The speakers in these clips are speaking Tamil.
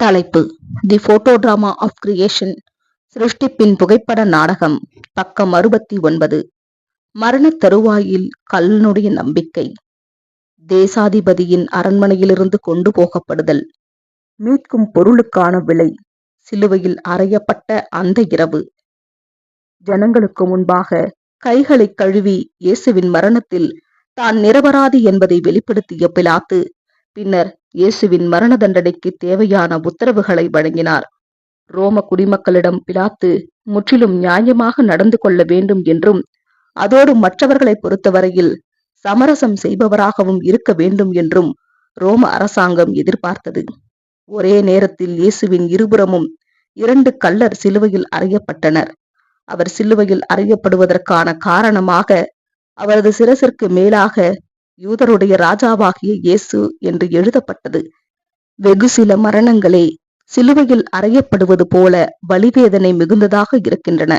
தலைப்பு. The photo drama of creation சிருஷ்டிப்பின் புகைப்பட நாடகம். பக்கம் அறுபத்தி ஒன்பது. மரணத் தருவாயில் கல்லனுடைய நம்பிக்கை. தேசாதிபதியின் அரண்மனையிலிருந்து கொண்டு போகப்படுதல். மீட்கும் பொருளுக்கான விலை. சிலுவையில் அறையப்பட்ட அந்த இரவு. ஜனங்களுக்கு முன்பாக கைகளை கழுவி இயேசுவின் மரணத்தில் தான் நிரபராதி என்பதை வெளிப்படுத்திய பிலாத்து பின்னர் இயேசுவின் மரண தண்டனைக்கு தேவையான உத்தரவுகளை வழங்கினார். ரோம குடிமக்களிடம் பிலாத்து முற்றிலும் நியாயமாக நடந்து கொள்ள வேண்டும் என்றும் அதோடு மற்றவர்களை பொறுத்தவரையில் சமரசம் செய்பவராகவும் இருக்க வேண்டும் என்றும் ரோம அரசாங்கம் எதிர்பார்த்தது. ஒரே நேரத்தில் இயேசுவின் இருபுறமும் இரண்டு கள்ளர் சிலுவையில் அறையப்பட்டனர். அவர் சிலுவையில் அறையப்படுவதற்கான காரணமாக அவரது சிரசிற்கு மேலாக யூதருடைய ராஜாவாகிய இயேசு என்று எழுதப்பட்டது. வெகு சில மரணங்களே சிலுவையில் அறையப்படுவது போல பலிவேதனை மிகுந்ததாக இருக்கின்றன.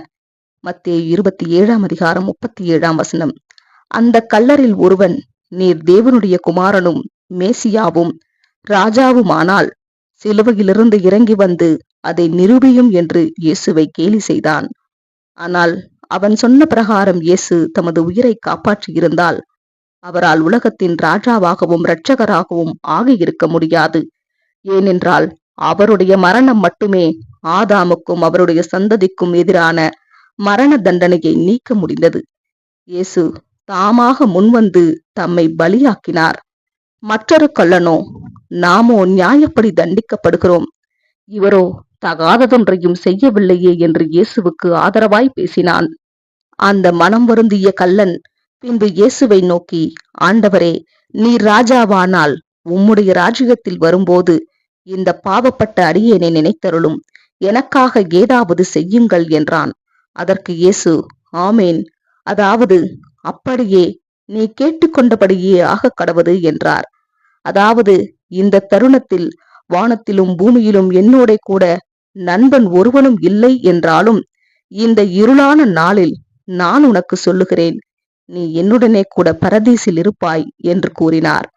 மத்திய இருபத்தி ஏழாம் அதிகாரம் முப்பத்தி ஏழாம் வசனம். அந்த கல்லரில் ஒருவன் நீர் தேவனுடைய குமாரனும் மேசியாவும் ராஜாவுமானால் சிலுவையிலிருந்து இறங்கி வந்து அதை நிரூபியும் என்று இயேசுவை கேலி செய்தான். ஆனால் அவன் சொன்ன பிரகாரம் இயேசு தமது உயிரை காப்பாற்றியிருந்தால் அவரால் உலகத்தின் ராஜாவாகவும் இரட்சகராகவும் ஆகியிருக்க முடியாது. ஏனென்றால் அவருடைய மரணம் மட்டுமே ஆதாமுக்கும் அவருடைய சந்ததிக்கும் எதிரான மரண தண்டனையை நீக்க முடிந்தது. இயேசு தாமாக முன்வந்து தம்மை பலியாக்கினார். மற்றொரு கள்ளனோ நாமோ நியாயப்படி தண்டிக்கப்படுகிறோம். இவரோ தகாததொன்றையும் செய்யவில்லையே என்று இயேசுவுக்கு ஆதரவாய் பேசினான். அந்த மனம் வருந்திய கள்ளன் பின்பு இயேசுவை நோக்கி ஆண்டவரே நீர் ராஜாவானால் உம்முடைய ராஜ்யத்தில் வரும்போது இந்த பாவப்பட்ட அடியேனை நினைத்தருளும். எனக்காக ஏதாவது செய்யுங்கள் என்றான். அதற்கு இயேசு ஆமேன். அதாவது அப்படியே நீ கேட்டுக்கொண்டபடியே ஆக கடவது என்றார். அதாவது இந்த தருணத்தில் வானத்திலும் பூமியிலும் என்னோட கூட நண்பன் ஒருவனும் இல்லை என்றாலும் இந்த இருளான நாளில் நான் உனக்கு சொல்லுகிறேன். நீ என்னுடனே கூட பரதீசில் இருப்பாய் என்று கூறினார்.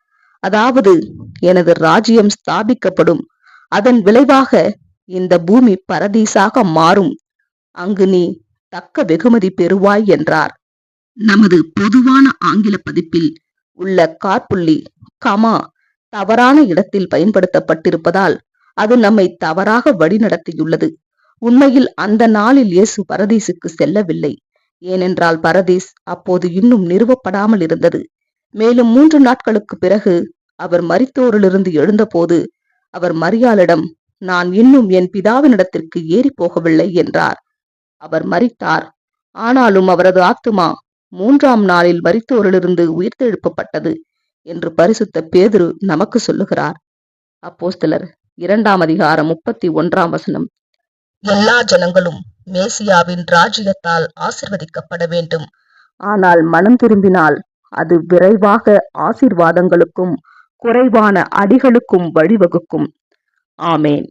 அதாவது எனது ராஜ்யம் ஸ்தாபிக்கப்படும். அதன் விளைவாக இந்த பூமி பரதீசாக மாறும். அங்கு நீ தக்க வெகுமதி பெறுவாய் என்றார். நமது பொதுவான ஆங்கில பதிப்பில் உள்ள கார்புள்ளி கமா தவறான இடத்தில் பயன்படுத்தப்பட்டிருப்பதால் அது நம்மை தவறாக வழிநடத்தியுள்ளது. உண்மையில் அந்த நாளில் இயேசு பரதீசுக்கு செல்லவில்லை. ஏனென்றால் பரதீஸ் அப்போது இன்னும் நிறுவப்படாமல் இருந்தது. மேலும் மூன்று நாட்களுக்கு பிறகு அவர் மரித்தோரிலிருந்து எழுந்தபோது அவர் மரியாளிடம் நான் இன்னும் என் பிதாவினிடத்திற்கு ஏறி போகவில்லை என்றார். அவர் மறித்தார் ஆனாலும் அவரது ஆத்துமா மூன்றாம் நாளில் மரித்தோரிலிருந்து உயிர்த்தெழுப்பப்பட்டது என்று பரிசுத்த பேதுரு நமக்கு சொல்லுகிறார். அப்போஸ்தலர் இரண்டாம் அதிகாரம் முப்பத்தி ஒன்றாம் வசனம். எல்லா ஜனங்களும் மேசியாவின் ராஜ்யத்தால் ஆசிர்வதிக்கப்பட வேண்டும். ஆனால் மனம் திரும்பினால் அது விரைவாக ஆசிர்வாதங்களுக்கும் குறைவான அடிகளுக்கும் வழிவகுக்கும். ஆமேன்.